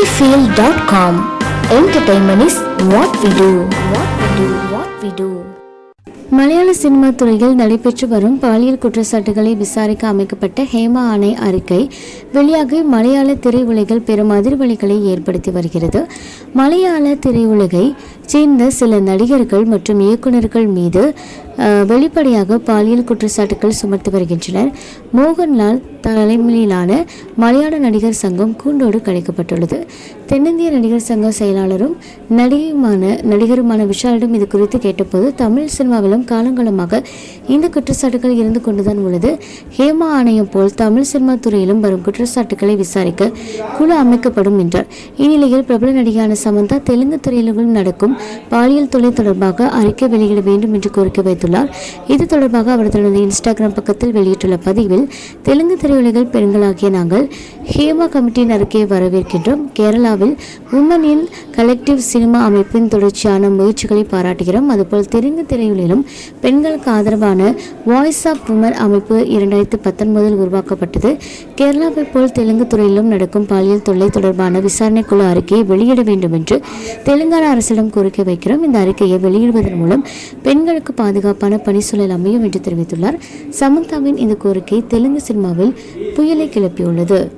sunnyfield.com. Entertainment is what we do. What we do. What we do. Malayalam cinema துறையில் நடைபெற்று வரும் பாலியல் குற்றச்சாட்டுகளை விசாரிக்க அமைக்கப்பட்ட ஹேமா ஆணை அறிக்கை வெளியாகி மலையாள திரையுலகில் பெரும் அதிர்வலிகளை ஏற்படுத்தி வருகிறது மலையாள திரையுலகை சேர்ந்த சில நடிகர்கள் மற்றும் இயக்குநர்கள் மீது வெளிப்படையாக பாலியல் குற்றச்சாட்டுகள் சுமத்து வருகின்றனர் மோகன்லால் தலைமையிலான மலையாள நடிகர் சங்கம் கூண்டோடு கலைக்கப்பட்டுள்ளது. தென்னிந்திய நடிகர் சங்க செயலாளரும் நடிகையுமான நடிகருமான விஷாலிடம் இது குறித்து கேட்டபோது தமிழ் சினிமாவிலும் காலங்காலமாக இந்த குற்றச்சாட்டுகள் இருந்து கொண்டுதான் உள்ளது. ஹேமா ஆணையம் போல் தமிழ் சினிமா துறையிலும் வரும் குற்றச்சாட்டுகளை விசாரிக்க குழு அமைக்கப்படும் என்றார். இந்நிலையில் பிரபல நடிகையான சமந்தா தெலுங்கு துறையிலும் நடக்கும் பாலியல் தொலை தொடர்பாக அறிக்கை வெளியிட வேண்டும் என்று கோரிக்கை வைத்துள்ளார். இது தொடர்பாக அவர் தனது இன்ஸ்டாகிராம் பக்கத்தில் வெளியிட்டுள்ள பதிவில் தெலுங்கு திரையுலகில் பெண்களாகிய நாங்கள் ஹேமா கமிட்டியின் அறிக்கையை வரவேற்கின்றோம். கேரளாவில் உமன் இன் கலெக்டிவ் சினிமா அமைப்பின் தொடர்ச்சியான முயற்சிகளை பாராட்டுகிறோம். அதுபோல் தெலுங்கு திரையுலகிலும் பெண்களுக்கு ஆதரவான வாய்ஸ் ஆஃப் உமன் அமைப்பு இரண்டாயிரத்தி பத்தொன்பதில் உருவாக்கப்பட்டது. கேரளாவை போல் தெலுங்கு துறையிலும் நடக்கும் பாலியல் தொல்லை தொடர்பான விசாரணை குழு அறிக்கையை வெளியிட வேண்டும் என்று தெலுங்கானா அரசிடம் கோரிக்கை வைக்கிறோம். இந்த அறிக்கையை வெளியிடுவதன் மூலம் பெண்களுக்கு பாதுகாப்பான பணி சூழல் அமையும் என்று தெரிவித்துள்ளார். சமந்தாவின் இந்த கோரிக்கை தெலுங்கு சினிமாவில் புயலை கிளப்பியுள்ளது.